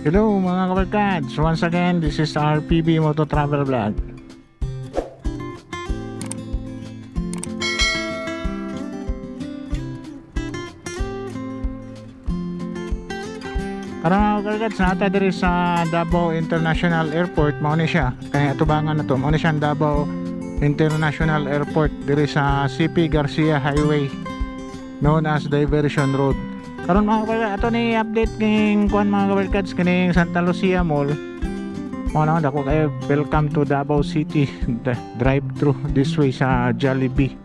Hello mga kabarkads! Once again, this is RPB Moto Travel Vlog. Karang mga kabarkads, nata diri sa Davao International Airport, mao ni siya. Kaya atubangan na to, mao ni siya ang Davao International Airport diri sa CP Garcia Highway known as Diversion Road. Karon mga kabarkads, ato ni update king kuan mga kabarkads kining Santa Lucia Mall. Mo na dako kayo welcome to Davao City. Drive through this way sa Jollibee.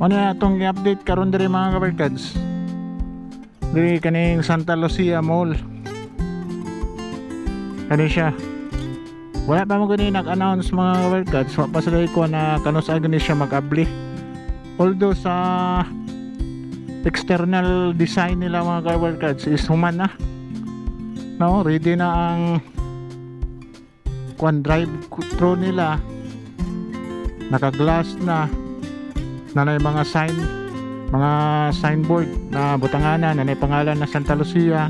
Mo na atong i-update karon diri mga kabarkads. Diri kaning Santa Lucia Mall. Kani siya. Wala pa mo gani nag-announce mga kabarkads. Wa pa sila ko na kanus agni siya mag-abli. Although sa external design nila mga cover cards is human na. No ready na ang kwan drive through nila. Naka glass na. Nanay mga sign mga signboard na butanganan nanay pangalan na Santa Lucia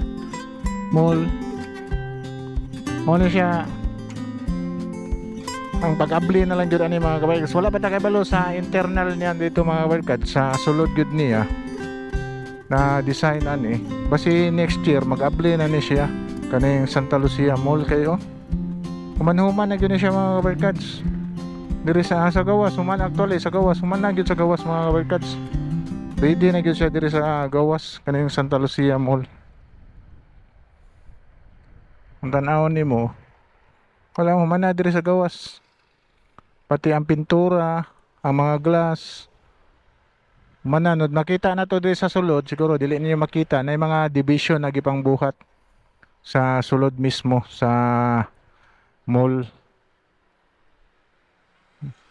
Mall. Mo na siya. Ang pag-abli na lang gyud ani mga kabarkads wala pa ta kabalo sa internal niyan dito mga kabarkads sa sulod gyud niya na design ani basi next year mag-abli na ni siya. Kaning Santa Lucia Mall kayo. Human-human na gyud ni siya mga kabarkads. Diri sa sa gawas human actually sa gawas human na gyud sa gawas mga kabarkads. Ready na gyud siya diri sa gawas kaning Santa Lucia Mall. Ang tanawon nimo wala human na diri sa gawas. Pati ang pintura ang mga glass mananod makita na to diri sa sulod. Siguro dili niyo makita na yung mga division na gipang buhat sa sulod mismo sa mall.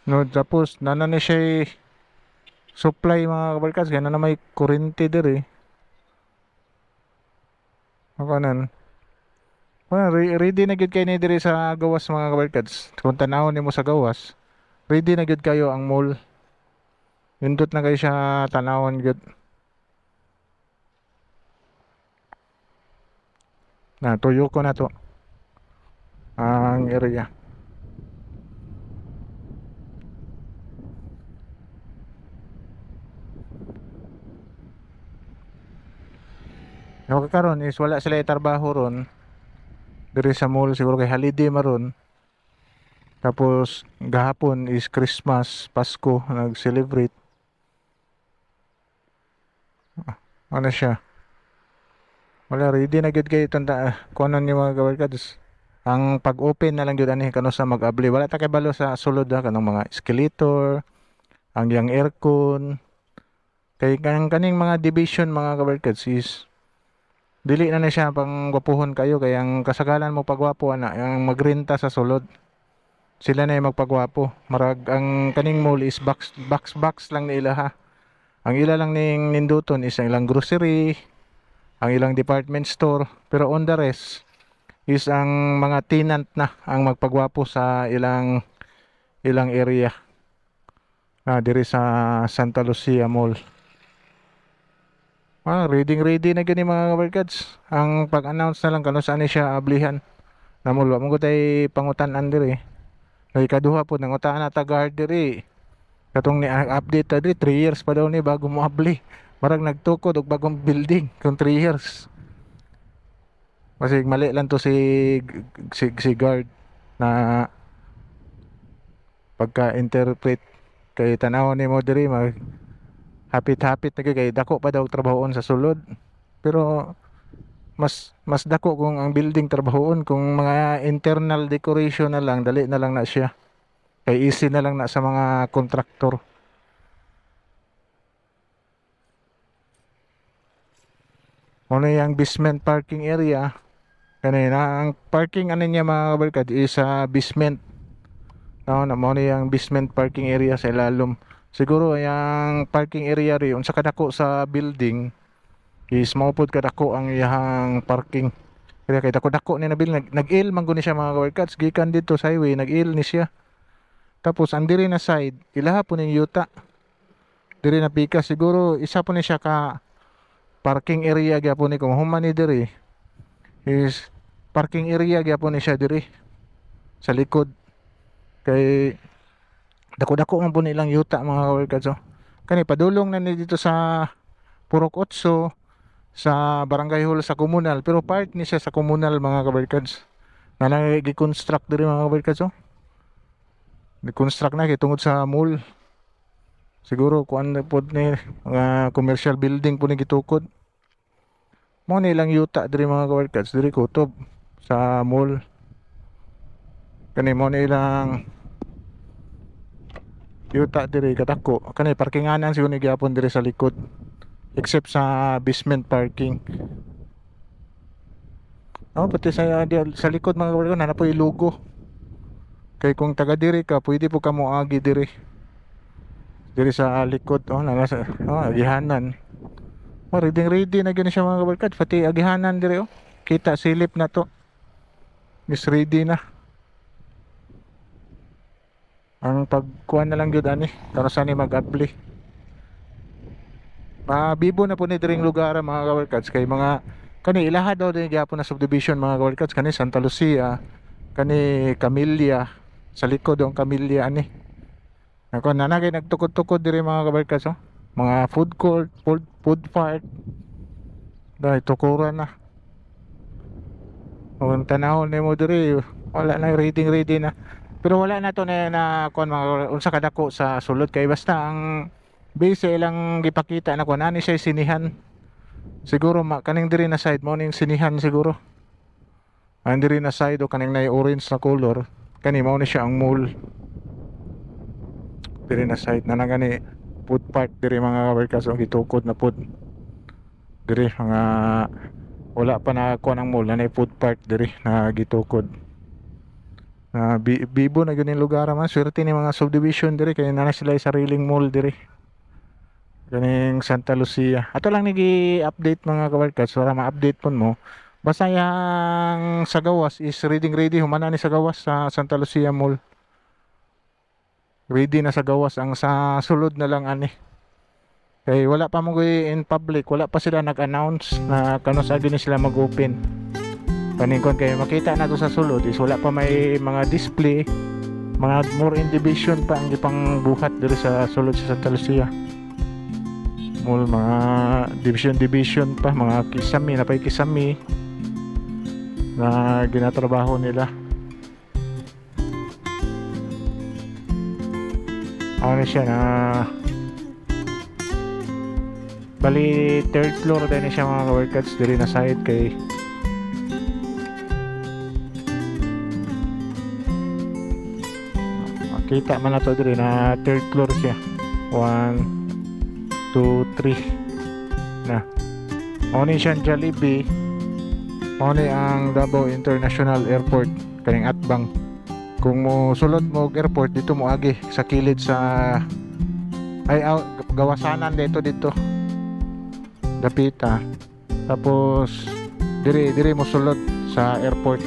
No tapos nana ni siya supply mga kabarkas kaya na may kurente diri ako nan well, re- ready na gud kayo ni diri sa gawas mga kabarkads kung tanawon nimo sa gawas ready na gud kayo ang mall Nindot na kayo siya tanawon gud. Na tuyo ko na to. Ang area. Yung karon is wala sila itarbaho ron. Diri sa mall siguro kay holiday maron. Tapos gahapon is Christmas, Pasko, nag-celebrate. Ano siya? Wala ready na gyud kay tanda kuno ni mga kabarkads ang pag-open na lang gyud ani kano sa mag-abli wala ta kay balo sa sulod ha kanang mga escalator ang yang aircon. Kay kanang kaning mga division mga kabarkads is dili na na siya pang gwapuhon kayo. Kay ang kasagalan mo pagwapo ana ang magrenta sa sulod sila na yung magpagwapo. Marag ang kaning mall is box box box lang nila ha ang ila lang ning ninduton is ang ilang grocery, ang ilang department store, pero on the rest is ang mga tenant na ang magpagwapo sa ilang ilang area. Ah, diri sa Santa Lucia Mall. Ah, reading ready na gani mga kabarkads. Ang pag-announce na lang kano saan siya ablihan. Namul wa mo ko tay pangutan-an diri. Kay kaduha po nang utaan ata guard diri. Katong ni update ta diri 3 years pa daw ni bago mo abli. Marag nagtukod og bagong building kung 3 years. Kasi mali lang to si si, si guard na pagka-interpret kay tanaw ni mo diri mag hapit-hapit na kay dako pa daw trabahoon sa sulod. Pero mas mas dako kung ang building trabahoon kung mga internal decoration na lang dali na lang na siya. Kay easy na lang na sa mga kontraktor. Ano yung basement parking area? Kanina, ang parking ano niya mga kabarkad is sa basement. No, na mo yung basement parking area sa ilalom. Siguro yung parking area ri unsa kadako sa building is maupod kadako ang iyang parking. Kaya kay dako-dako ni nabil nag nag-il man siya mga kabarkads gikan dito sa highway nag-il ni siya. Tapos ang diri na side, ilaha po ning yuta. Diri na pika. Siguro isa po ni siya ka parking area gyapon ni kung human ni diri. Is parking area gyapon ni siya diri. Sa likod. Kay dako-dako man po nilang yuta mga kabarkads oh. kani padulong na ni dito sa Purok Otso sa Barangay Hall sa Komunal. Pero part ni siya sa Komunal mga kabarkads na nag-construct diri mga kabarkads oh. Nag-construct na kay tungod sa mall. Siguro kuan na pod ni mga commercial building po ni gitukod. Mo ni lang yuta diri mga kabarkads diri kutob sa mall. Kani mo ni lang yuta diri katako. Kani parkinganan siguro ni gyapon diri sa likod except sa basement parking. Oh, pati sa sa likod mga kabarkads na po logo kay kung taga diri ka pwede po ka moagi diri. Diri sa likod oh na nasa oh agihanan. Oh ready ready na gyud siya mga kabarkad pati agihanan diri oh. Kita silip na to. Is ready na. Ang pagkuhan na lang gyud ani. Para sa ni mag-apply. Mabibo na po ni diring lugar mga kabarkads kay mga kani ilaha daw din gyapon na subdivision mga kabarkads kani Santa Lucia kani Camellia sa likod ang Camellia ani ako na nagay nagtukod-tukod diri mga kabarkas oh. Mga food court, food, food park. Dahil tukuran na. Kung tanahon nimo diri, wala na reading ready na. Pero wala na to na, na kon mga unsa kadako sa sulod kay basta ang base ilang gipakita na kun ani siya sinihan. Siguro ma, kaning diri na side mo ning sinihan siguro. Ang diri na side o kaning na orange na color, kani mao ni siya ang mall. Diri na site na nagani food park diri mga kabarkas o gitukod na food. Diri mga wala pa na kuha ng mall na na food park diri na gitukod. Na bi bibo na ganin lugar man swerte ni mga subdivision diri kay na sila sariling mall diri. Ganing Santa Lucia. Ato lang nigi update mga kabarkas para ma-update pon mo basta yang sa gawas is reading ready. Humana ni sa gawas sa Santa Lucia Mall. Ready na sa gawas ang sa sulod na lang ani. Kay wala pa mo in public. Wala pa sila nag-announce na kano sa gini sila mag-open. Paningkon kay makita na to sa sulod is wala pa may mga display. Mga more in division pa ang ipang buhat diri sa sulod sa Santa Lucia. Mall mga division division pa mga kisami na pay kisami na ginatrabaho nila. Ano siya na bali third floor din siya mga workouts diri na side kay makita man na to diri na third floor siya. 1 2 3 na. Oni siyang Jollibee Oni ang Davao International Airport kaning atbang. Kung mo sulod mo airport dito mo agi sa kilid sa ay aw, gawasanan dito dito. Dapita. Tapos diri diri mo sulod sa airport.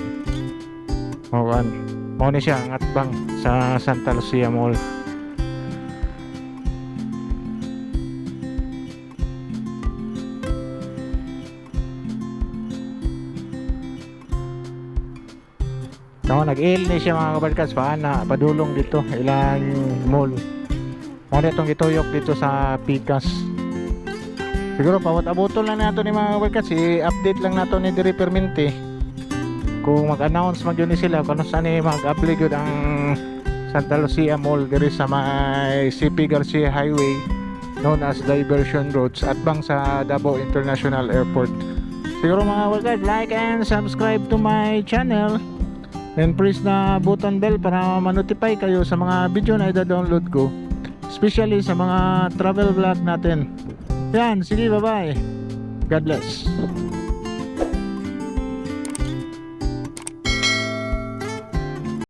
Mo ni siya ang atbang sa Santa Lucia Mall No, nag-il ni siya mga kabarkas pa na padulong dito ilang mall. Mo na itong gituyok dito sa Pikas. Siguro pawat abutol lang nato ni mga kabarkas, i-update lang nato ni Diri Permente. Kung mag-announce mag yun sila kung ano saan mag-apply ang Santa Lucia Mall diri sa may CP Garcia Highway known as Diversion Roads at bang sa Davao International Airport. Siguro mga kabarkas, like and subscribe to my channel. And press na button bell para ma-notify kayo sa mga video na i-download ko. Especially sa mga travel vlog natin. Yan, sige bye-bye. God bless.